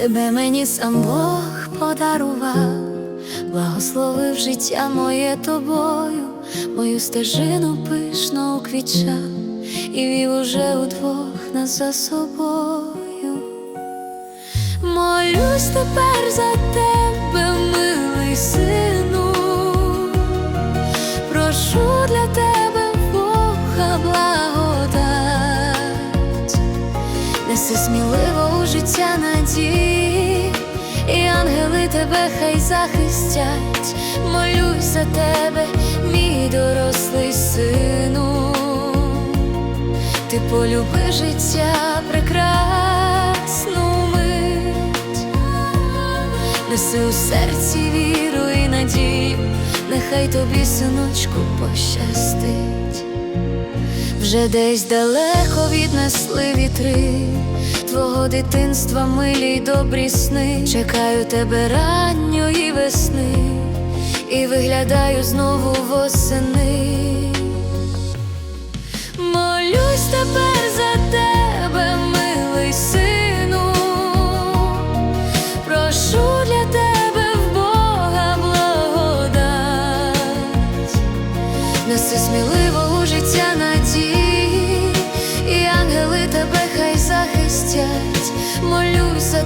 Тебе мені сам Бог подарував, благословив життя моє тобою, мою стежину пишно уквічав і вів уже удвох нас за собою. Молюсь тепер за тебе, милий сину, ангели тебе хай захистять, молюсь за тебе, мій дорослий сину, ти полюби життя прекрасну мить, неси у серці віру і надію, нехай тобі, синочку, пощастить. Вже десь далеко віднесли вітри Твого дитинства милі й добрі сни. Чекаю тебе ранньої весни І виглядаю знову восени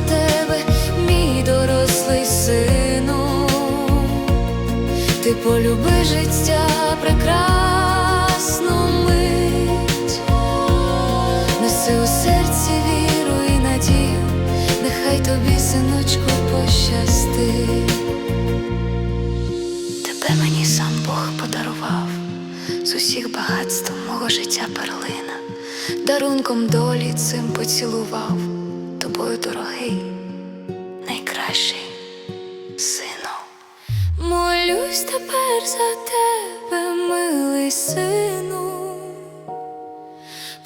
тебе, мій дорослий сину, ти полюби життя прекрасну мить, неси у серці віру і надію, нехай тобі, синочку, пощастить. Тебе мені сам Бог подарував. З усіх багатств мого життя перлина, дарунком долі цим поцілував, тобою дорогий, найкращий сину. Молюсь тепер за тебе, милий сину,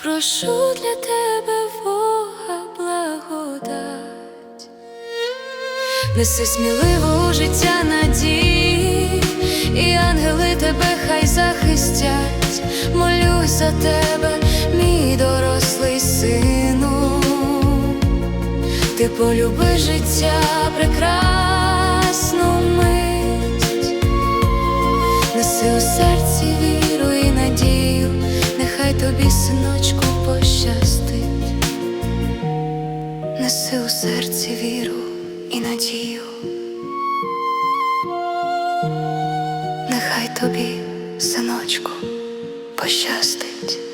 прошу для тебе Бога благодать. Неси сміливо у життя надії, і ангели тебе хай захистять, молюсь за тебе, ти полюби життя прекрасну мить, неси у серці віру і надію, нехай тобі, синочку, пощастить. Неси у серці віру і надію. Нехай тобі, синочку, пощастить.